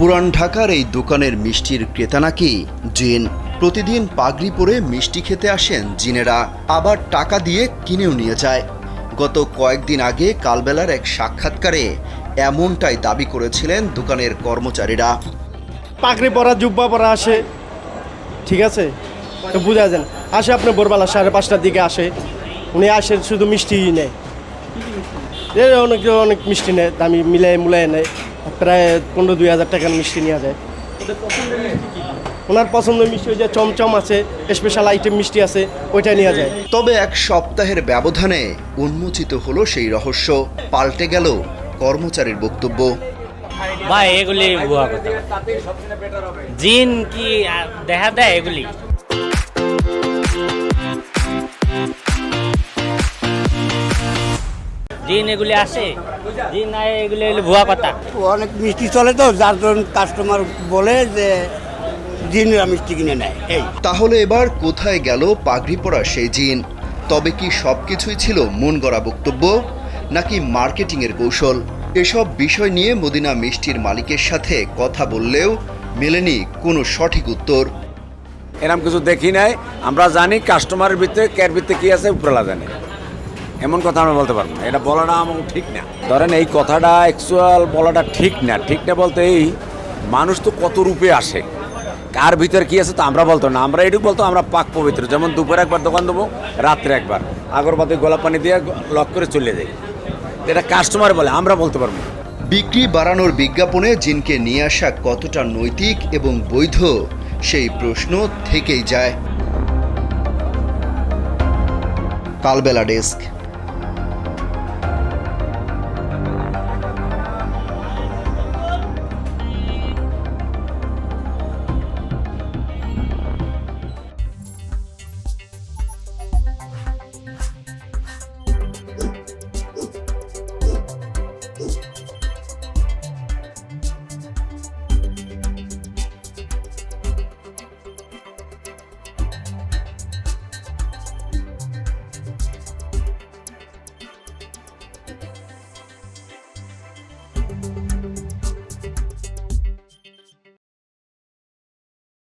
পুরান ঢাকার এই দোকানের মিষ্টির ক্রেতা নাকি? জিন, প্রতিদিন পাগড়ি পরে মিষ্টি খেতে আসেন জিনেরা। আবার টাকা দিয়ে কিনেও নিয়ে যায়। গত কয়েকদিন আগে কালবেলার এক সাক্ষাৎকারে এমনটাই দাবি করেছিলেন দোকানের কর্মচারীরা। পাগড়ি পরা, জুব্বা পরা আসে। ঠিক আছে? বুঝা যান আসে আপনি ভোরবেলা সাড়ে পাঁচটার দিকে আসে। উনি আসে, শুধু মিষ্টি নেয়। অনেক অনেক মিষ্টি নেয়, দামি মিলাই মুলাই নেয়। প্রায় পনেরো দুই হাজার টাকার মিষ্টি নেওয়া যায়। ওনার পছন্দের মিষ্টি ওই যে চমচম আছে স্পেশাল আইটেম মিষ্টি আছে ওইটা নেওয়া যায়। তবে এক সপ্তাহের ব্যবধানে উন্মোচিত হলো সেই রহস্য পাল্টে গেল কর্মচারীর বক্তব্য। ভাই এগুলি ভুয়া কথা। জিন কি দেখা দেয় এগুলি? জিন এগুলি আসে জিন নাই এগুলি ভুয়া কথা। অনেক মিষ্টি চলে তো যার জন্য কাস্টমার বলে যে জিনরা মিষ্টি কিনে নেয় এই। তাহলে এবার কোথায় গেল পাগড়ি পরা সেই জিন? তবে কি সব কিছুই ছিল মন গড়া বক্তব্য নাকি মার্কেটিংয়ের কৌশল? এসব বিষয় নিয়ে মদিনা মিষ্টির মালিকের সাথে কথা বললেও মেলেনি কোনো সঠিক উত্তর। এরকম কিছু দেখি নাই। আমরা জানি কাস্টমারের ভিতরে কেয়ার ভিতরে কি আছে উপরলা জানে। এমন কথা আমরা বলতে পারব না। এটা বলাটা আমার ঠিক না। ধরেন এই কথাটা অ্যাকচুয়াল বলাটা ঠিক না। ঠিক না বলতে এই মানুষ তো কত রূপে আসে। কার ভিতরে কি আছে তো আমরা বলতো না। আমরা এটুকু বলতো আমরা পাক পবিত্র। যেমন দুপুরে একবার দোকান দেবো, রাত্রে একবার। আগরবাতি, গোলাপ পানি দিয়ে লক করে চলে যাই। এটা কাস্টমার বলে, আমরা বলতে পারব না। বিক্রি বাড়ানোর বিজ্ঞাপনে জিনকে নিয়ে আসা কতটা নৈতিক এবং বৈধ, সেই প্রশ্ন থেকেই যায়। কালবেলা ডেস্ক।